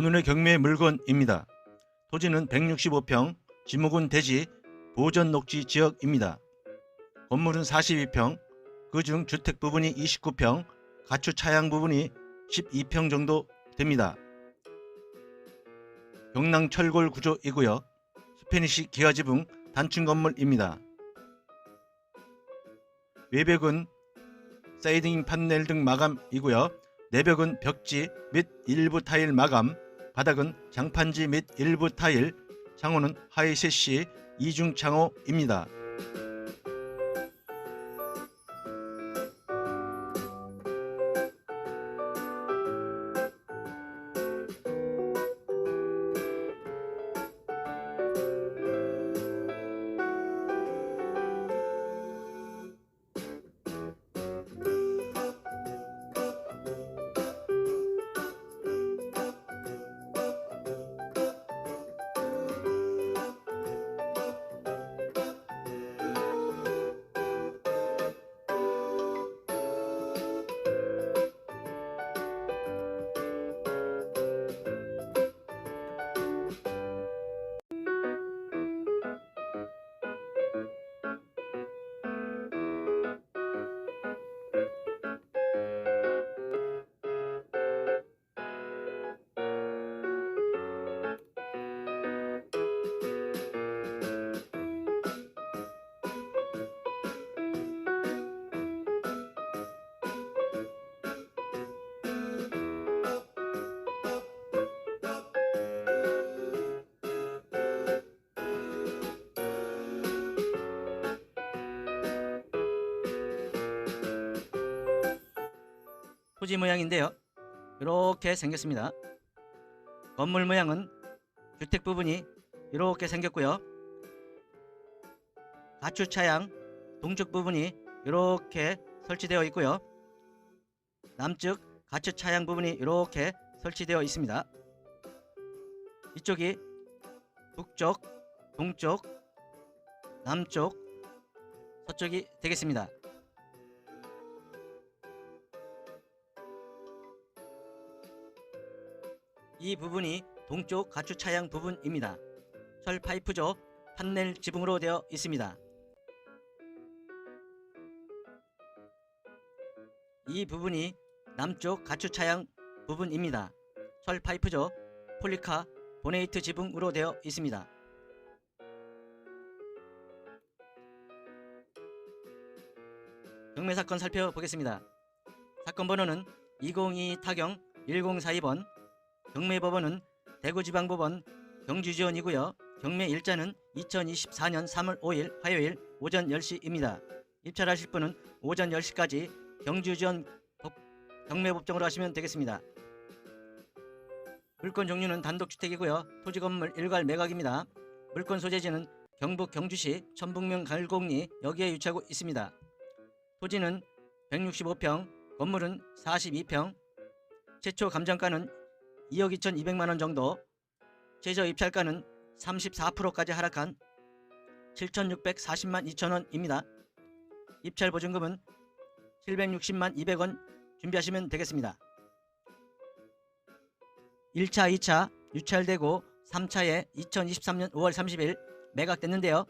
오늘의 경매 물건입니다. 토지는 165평, 지목은 대지, 보전 녹지 지역입니다. 건물은 42평, 그중 주택 부분이 29평, 가축 차양 부분이 12평 정도 됩니다. 경랑 철골 구조이고요. 스페니시 기아 지붕 단층 건물입니다. 외벽은 사이딩 판넬 등 마감이고요. 내벽은 벽지 및 일부 타일 마감, 바닥은 장판지 및 일부 타일, 창호는 하이세시 이중 창호입니다. 토지 모양인데요. 이렇게 생겼습니다. 건물 모양은 주택 부분이 이렇게 생겼고요. 가축 차양 동쪽 부분이 이렇게 설치되어 있고요. 남측 가축 차양 부분이 이렇게 설치되어 있습니다. 이쪽이 북쪽, 동쪽, 남쪽, 서쪽이 되겠습니다. 이 부분이 동쪽 가축 차양 부분입니다. 철 파이프조 판넬 지붕으로 되어 있습니다. 이 부분이 남쪽 가축 차양 부분입니다. 철 파이프조 폴리카 보네이트 지붕으로 되어 있습니다. 경매 사건 살펴보겠습니다. 사건 번호는 202 타경 1042번 경매법원은 대구지방법원 경주지원이고요. 경매 일자는 2024년 3월 5일 화요일 오전 10시입니다. 입찰하실 분은 오전 10시까지 경주지원 법- 경매법정으로 하시면 되겠습니다. 물건 종류는 단독주택이고요. 토지건물 일괄 매각입니다. 물건 소재지는 경북 경주시 천북면 갈곡리 여기에 유치하고 있습니다. 토지는 165평, 건물은 42평, 최초 감정가는 2억 2,200만 원 정도, 최저 입찰가는 34%까지 하락한 7,640만 2천 원입니다. 입찰 보증금은 760만 200원 준비하시면 되겠습니다. 1차, 2차 유찰되고 3차에 2023년 5월 30일 매각됐는데요.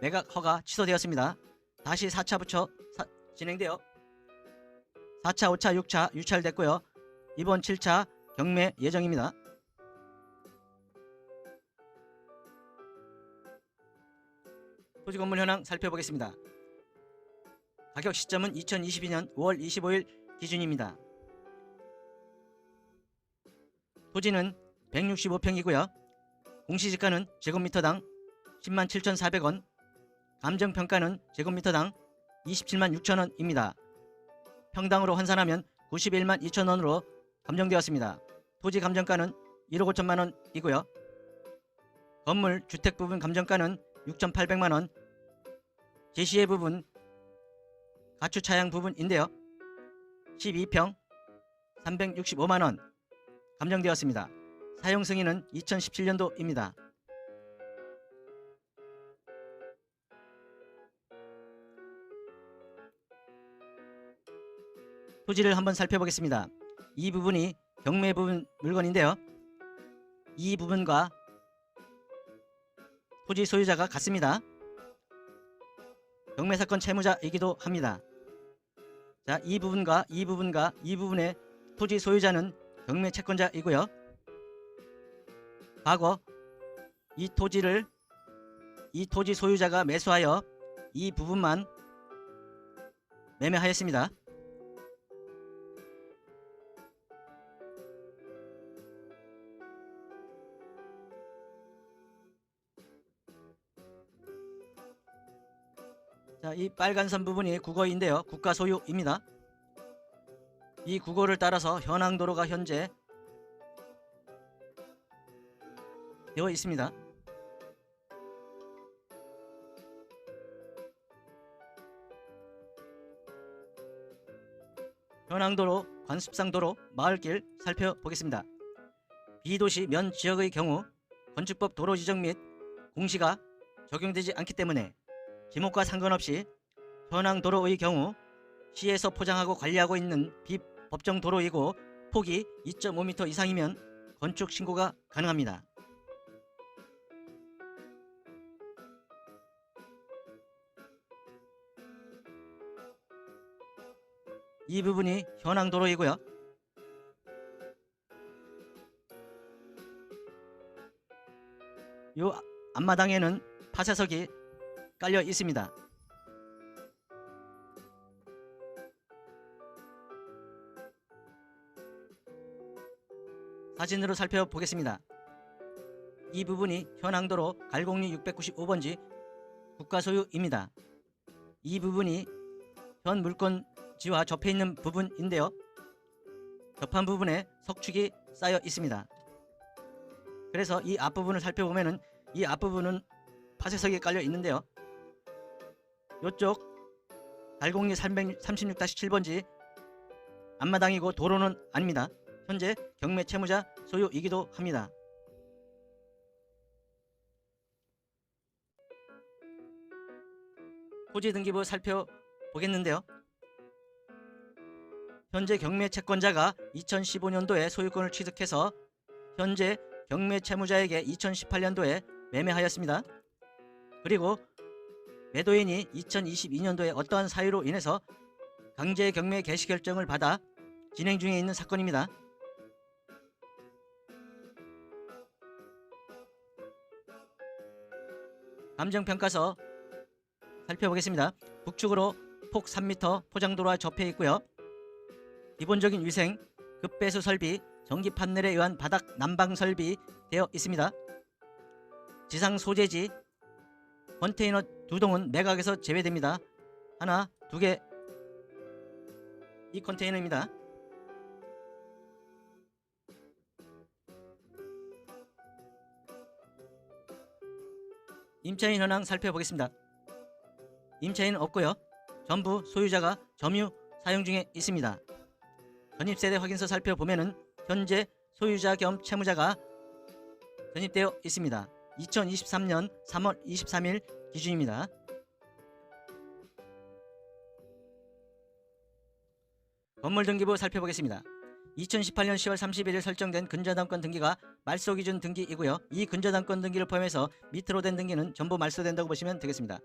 매각 허가 취소되었습니다. 다시 4차부터 진행되어 4차, 5차, 6차 유찰됐고요. 이번 7차 경매 예정입니다. 토지 건물 현황 살펴보겠습니다. 가격 시점은 2022년 5월 25일 기준입니다. 토지는 165평이고요. 공시지가는 제곱미터당 10만 7,400원, 감정평가는 제곱미터당 27만 6천원입니다. 평당으로 환산하면 91만 2천원으로 감정되었습니다. 토지 감정가는 1억 5천만 원이고요. 건물 주택 부분 감정가는 6,800만 원. 제시의 부분 가축 차양 부분인데요. 12평 365만 원 감정되었습니다. 사용 승인은 2017년도입니다. 토지를 한번 살펴보겠습니다. 이 부분이 경매 부분 물건인데요. 이 부분과 토지 소유자가 같습니다. 경매 사건 채무자이기도 합니다. 자, 이 부분과 이 부분과 이 부분의 토지 소유자는 경매 채권자이고요. 과거 이 토지를 이 토지 소유자가 매수하여 이 부분만 매매하였습니다. 이 빨간 선 부분이 국어인데요. 국가 소유입니다. 이 국어를 따라서 현항도로가 현재 되어 있습니다. 현항도로, 관습상도로, 마을길 살펴보겠습니다. 비도시 면 지역의 경우 건축법 도로 지정 및 공시가 적용되지 않기 때문에 지목과 상관없이 현항도로의 경우 시에서 포장하고 관리하고 있는 비법정 도로이고 폭이 2.5m 이상이면 건축 신고가 가능합니다. 이 부분이 현황도로이고요. 요 앞마당에는 파쇄석이 깔려 있습니다. 사진으로 살펴보겠습니다. 이 부분이 현항도로 갈곡리 695번지 국가소유입니다. 이 부분이 현 물건지와 접해 있는 부분인데요. 접한 부분에 석축이 쌓여 있습니다. 그래서 이 앞부분을 살펴보면 은 이 앞부분은 파쇄석이 깔려 있는데요. 이쪽 달곡리 336-7번지 앞마당이고 도로는 아닙니다. 현재 경매 채무자 소유이기도 합니다. 토지 등기부 살펴보겠는데요. 현재 경매 채권자가 2015년도에 소유권을 취득해서 현재 경매 채무자에게 2018년도에 매매하였습니다. 그리고 매도인이 2022년도에 어떠한 사유로 인해서 강제 경매 개시 결정을 받아 진행 중에 있는 사건입니다. 감정평가서 살펴보겠습니다. 북측으로 폭 3m 포장도로와 접해 있고요. 기본적인 위생, 급배수 설비, 전기 판넬에 의한 바닥 난방 설비 되어 있습니다. 지상 소재지 컨테이너 두 동은 매각에서 제외됩니다. 하나, 두 개. 이 컨테이너입니다. 임차인 현황 살펴보겠습니다. 임차인은 없고요. 전부 소유자가 점유 사용 중에 있습니다. 전입세대 확인서 살펴보면 은 현재 소유자 겸 채무자가 전입되어 있습니다. 2023년 3월 23일 기준입니다. 건물 등기부 살펴보겠습니다. 2018년 10월 31일 설정된 근저당권 등기가 말소 기준 등기이고요. 이 근저당권 등기를 포함해서 밑으로 된 등기는 전부 말소된다고 보시면 되겠습니다.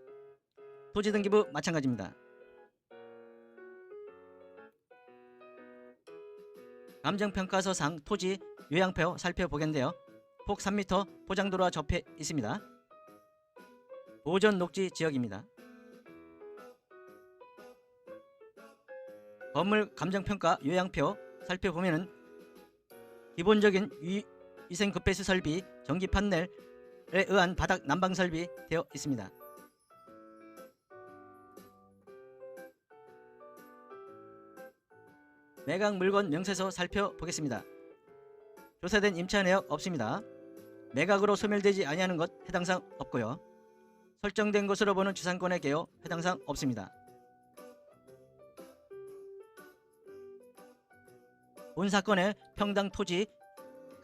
토지 등기부 마찬가지입니다. 감정평가서상 토지 요양표 살펴보겠는데요. 폭 3m 포장도로와 접해 있습니다. 보전 녹지 지역입니다. 건물 감정평가 요양표 살펴보면은 기본적인 위, 위생 급배수 설비, 전기 판넬에 의한 바닥 난방 설비 되어 있습니다. 매각 물건 명세서 살펴보겠습니다. 조사된 임차 내역 없습니다. 매각으로 소멸되지 아니하는 것 해당상 없고요. 설정된 것으로 보는 주상권의 개요 해당상 없습니다. 본 사건의 평당 토지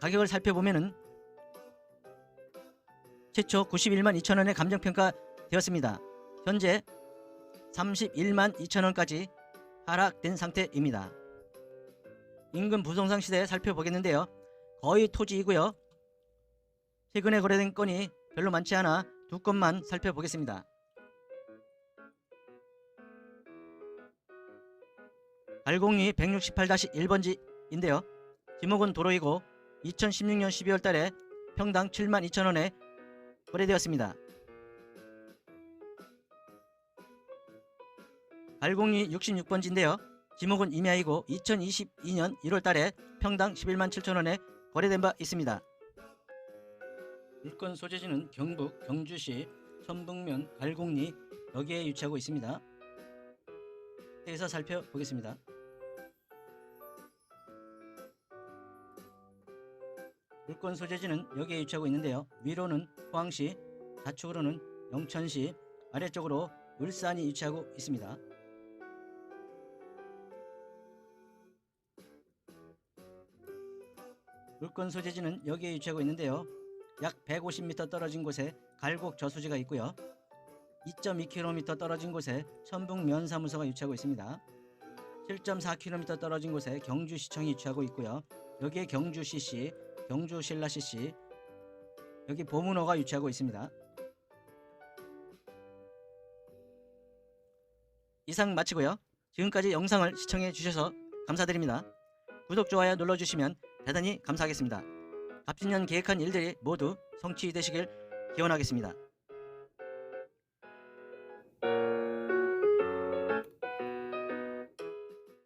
가격을 살펴보면은 최초 91만 2천원에 감정평가 되었습니다. 현재 31만 2천원까지 하락된 상태입니다. 인근 부동산 시대 살펴보겠는데요. 거의 토지이고요. 최근에 거래된 건이 별로 많지 않아 두 건만 살펴보겠습니다. 발공리 168-1번지인데요. 지목은 도로이고 2016년 12월 달에 평당 7만 2천 원에 거래되었습니다. 발공리 66번지인데요. 지목은 임야이고 2022년 1월 달에 평당 11만 7천 원에 거래된 바 있습니다. 물건 소재지는 경북 경주시 천북면 갈곡리 여기에 위치하고 있습니다. 에서 살펴보겠습니다. 물건 소재지는 여기에 위치하고 있는데요. 위로는 포항시, 좌측으로는 영천시, 아래쪽으로 울산이 위치하고 있습니다. 물건 소재지는 여기에 위치하고 있는데요. 약 150m 떨어진 곳에 갈곡 저수지가 있고요. 2.2km 떨어진 곳에 천북면사무소가 위치하고 있습니다. 7.4km 떨어진 곳에 경주시청이 위치하고 있고요. 여기에 경주CC, 경주신라CC, 여기 보문호가 위치하고 있습니다. 이상 마치고요. 지금까지 영상을 시청해 주셔서 감사드립니다. 구독, 좋아요 눌러주시면 대단히 감사하겠습니다. 앞진년 계획한 일들이 모두 성취되시길 기원하겠습니다.